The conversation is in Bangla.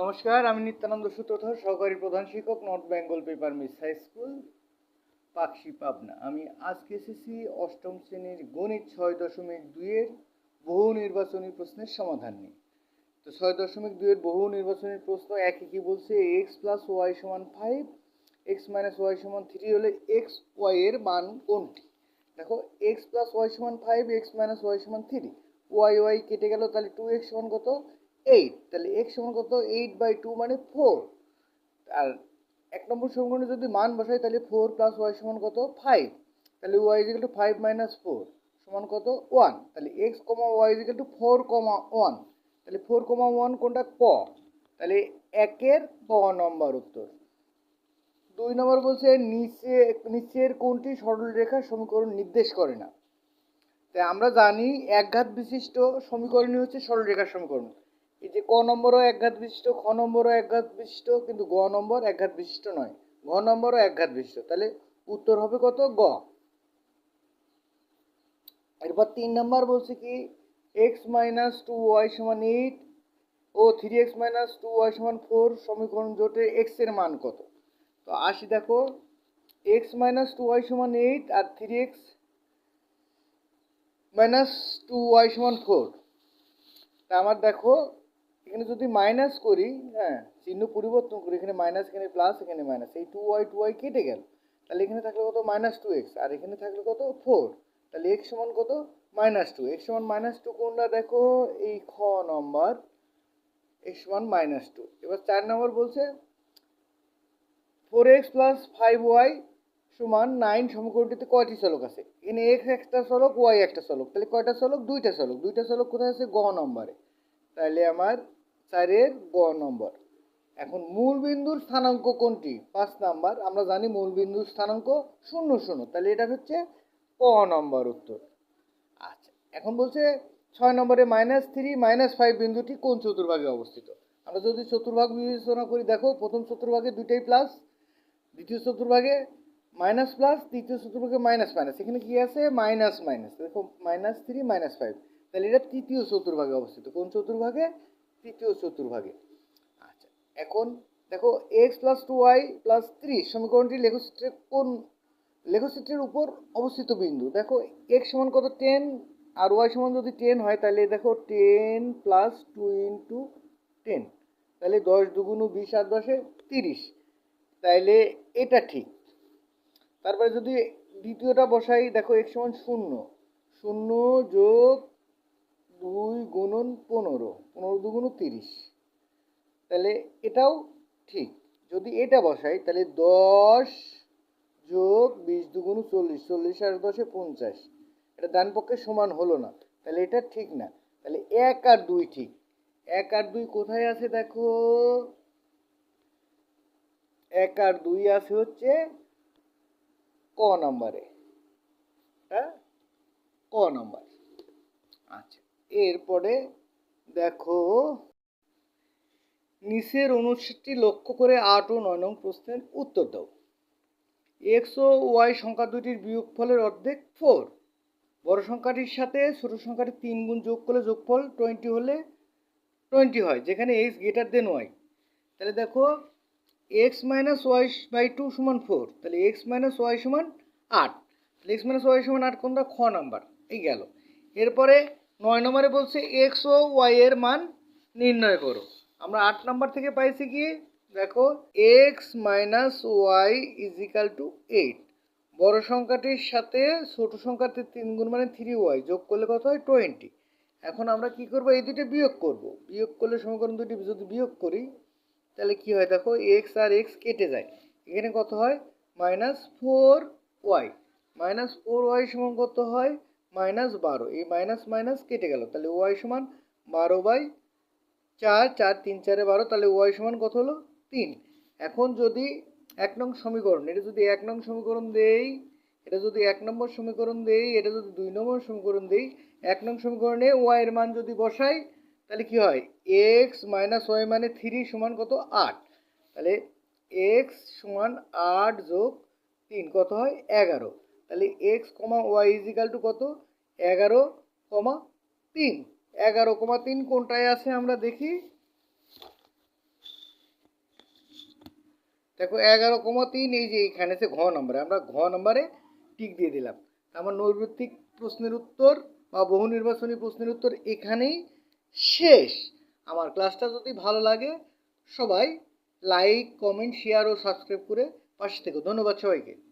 নমস্কার, আমি নিত্যানন্দ সূত্রধর, সহকারী প্রধান শিক্ষক north Bengal paper mills high school Pakshi, Pabna. আমি আজকে এসেছি অষ্টম শ্রেণির গণিত ছয় দশমিক দুইয়ের বহু নির্বাচনী প্রশ্নের সমাধান নিয়ে। তো ছয় দশমিক দুইয়ের বহু নির্বাচনী প্রশ্ন একই কি বলছে? এক্স প্লাস ওয়াই সমান ফাইভ এক্স মাইনাস ওয়াই সমান থ্রি হলে এক্স ওয়াই এর মান কোনটি? দেখো এক্স প্লাস ওয়াই সমান ফাইভ এক্স মাইনাস ওয়াই সমান থ্রি ওয়াই ওয়াই কেটে গেল, তাহলে টু এক্স সমান কত? এইট তাহলে এক্স সমান কত? এইট বাই টু মানে ফোর আর এক নম্বর সমীকরণে যদি মান বসাই, তাহলে ফোর প্লাস ওয়াই সমান কত? ফাইভ তাহলে Y equal two five minus four সমান কত? ওয়ান তাহলে X comma Y equal two four comma one তাহলে ফোর কমা ওয়ান কোনটা? ক. তাহলে একের ক নম্বর উত্তর। দুই নম্বর বলছে নিচে, নিচের কোনটি সরলরেখার সমীকরণ নির্দেশ করে না? তাই আমরা জানি একঘাত বিশিষ্ট সমীকরণই হচ্ছে সরলরেখার সমীকরণ। এই যে ক নম্বরও একঘাত বিশিষ্ট খ নম্বরও একঘাত বিশিষ্ট কিন্তু গ নম্বর একঘাত বিশিষ্ট নয়। ঘ নম্বরও একঘাত বিশিষ্ট তাহলে উত্তর হবে কত? গ। এরপর তিন নম্বর বলছে কি এক্স মাইনাস টু ওয়াই সমান এইট ও three X minus two Y সমান ফোর সমীকরণ জোটে এক্সের মান কত? তো আসি দেখো এক্স মাইনাস টু ওয়াই সমান এইট আর three X minus two Y সমান ফোর তা আমার দেখো এখানে যদি মাইনাস করি হ্যাঁ চিহ্ন পরিবর্তন করি, এখানে মাইনাস এখানে প্লাস এখানে মাইনাস এই টু ওয়াই টু ওয়াই কেটে গেল। তাহলে এখানে থাকলে কত? মাইনাস টু এক্স আর এখানে থাকলে কত? ফোর তাহলে এক্স সমান কত? মাইনাস টু এক্স সমান মাইনাস টু কোনটা? দেখো, এই খ নম্বর এক্স সমান মাইনাস টু এবার চার নম্বর বলছে four X plus five Y সমান নাইন সমীকরণটিতে কয়টি চলক আছে? এখানে এক্স একটা চলক ওয়াই একটা চলক তাহলে কয়টা চলক দুইটা চলক দুইটা চলক কোথায় আছে? গ নম্বরে তাহলে আমার চারের গ নম্বর। এখন মূল বিন্দুর স্থানাঙ্ক কোনটি? পাঁচ নাম্বার। আমরা জানি মূল বিন্দুর স্থানাঙ্ক শূন্য শূন্য। তাহলে এটা হচ্ছে ক নম্বর উত্তর। আচ্ছা এখন বলছে ছয় নম্বরে মাইনাস থ্রি মাইনাস ফাইভ বিন্দুটি কোন চতুর্ভাগে অবস্থিত? আমরা যদি চতুর্ভাগ বিবেচনা করি, দেখো প্রথম চতুর্ভাগে দুইটাই প্লাস দ্বিতীয় চতুর্ভাগে মাইনাস প্লাস তৃতীয় চতুর্ভাগে মাইনাস মাইনাস এখানে কি আছে? মাইনাস মাইনাস দেখো মাইনাস থ্রি মাইনাস ফাইভ তাহলে এটা তৃতীয় চতুর্ভাগে অবস্থিত। কোন চতুর্ভাগে? তৃতীয় চতুর্ভাগে। আচ্ছা এখন দেখো x plus two y plus ত্রিশ সমীকরণটি লেখচিত্রের কোন লেখচিত্রের উপর অবস্থিত বিন্দু। দেখো এক্স সমান কত টেন আর ওয়াই সমান যদি টেন হয়, তাহলে দেখো ten plus two into ten তাহলে দশ দুগুণ বিশ আর দশে তিরিশ তাইলে এটা ঠিক। তারপরে যদি দ্বিতীয়টা বসাই, দেখো এক সমান শূন্য শূন্য যোগ দুই গুণন পনেরো পনেরো দুগুণ তিরিশ। তাহলে এটাও ঠিক। যদি এটা বসাই, তাহলে দশ যোগ বিশ দুগুণ চল্লিশ চল্লিশ আর দশে পঞ্চাশ। এটা ডান পক্ষে সমান হলো না। তাহলে এটা ঠিক না। তাহলে এক আর দুই ঠিক। এক আর দুই কোথায় আছে দেখো? এক আর দুই আছে হচ্ছে ক নম্বরে। হ্যাঁ? ক নম্বর। আচ্ছা। এরপরে দেখো, নিচের অনুচ্ছেদটি লক্ষ্য করে আট ও নয় নং প্রশ্নের উত্তর দাও। এক্স ও ওয়াই সংখ্যা দুটির বিয়োগফলের অর্ধেক ফোর বড় সংখ্যাটির সাথে ছোট সংখ্যাটি তিন গুণ যোগ করলে যোগফল টোয়েন্টি হলে টোয়েন্টি হয়, যেখানে এক্স গ্রেটার দেন ওয়াই তাহলে দেখো x minus y by two সমান ফোর তাহলে এক্স মাইনাস ওয়াই সমান আট। তাহলে এক্স মাইনাস ওয়াই সমান আট কোনটা খ নাম্বার এই গেল। এরপরে নয় নম্বরে বলছে এক্স ও ওয়াই এর মান নির্ণয় করো। আমরা আট নম্বর থেকে পাইছি কি? দেখো x minus y equal to eight বড় সংখ্যাটির সাথে ছোট সংখ্যাতে তিন গুণ মানে থ্রি ওয়াই যোগ করলে কত হয়? টোয়েন্টি এখন আমরা কি করব? এই দুটো বিয়োগ করব। বিয়োগ করলে সমীকরণ দুটি যদি বিয়োগ করি, তাহলে কি হয়? দেখো এক্স আর এক্স কেটে যায়। এখানে কত হয়? Minus four y minus four y সমান কত হয়? মাইনাস বারো, এই মাইনাস মাইনাস কেটে গেল, তাহলে ওয়াই সমান বারো বাই চার চার, তিন, চারে বারো, তাহলে ওয়াই সমান কত হলো? তিন। এখন যদি এক নং সমীকরণ, এটা যদি এক নং সমীকরণ দেই, এটা যদি এক নম্বর সমীকরণ দেই, এটা যদি দুই নম্বর সমীকরণ দেই, এক নং সমীকরণে ওয়াই এর মান যদি বসাই, তাহলে কি হয়? এক্স মাইনাস ওয়াই মানে থ্রি সমান কত? আট। তাহলে এক্স সমান আট যোগ তিন, কত হয়? এগারো। তাহলে x comma y equal to কত? এগারো, কমা তিন। এগারো, কমা তিন কোনটায় আছে আমরা দেখি? দেখো, এগারো, কমা তিন, এই যে এইখানে সে ঘ নম্বরে। আমরা ঘ নম্বরে টিক দিয়ে দিলাম। আমার নৈর্বৃত্তিক প্রশ্নের উত্তর বা বহু নির্বাচনী প্রশ্নের উত্তর এখানেই শেষ। আমার ক্লাসটা যদি ভালো লাগে, সবাই লাইক কমেন্ট শেয়ার ও সাবস্ক্রাইব করে পাশে থেকে। ধন্যবাদ সবাইকে।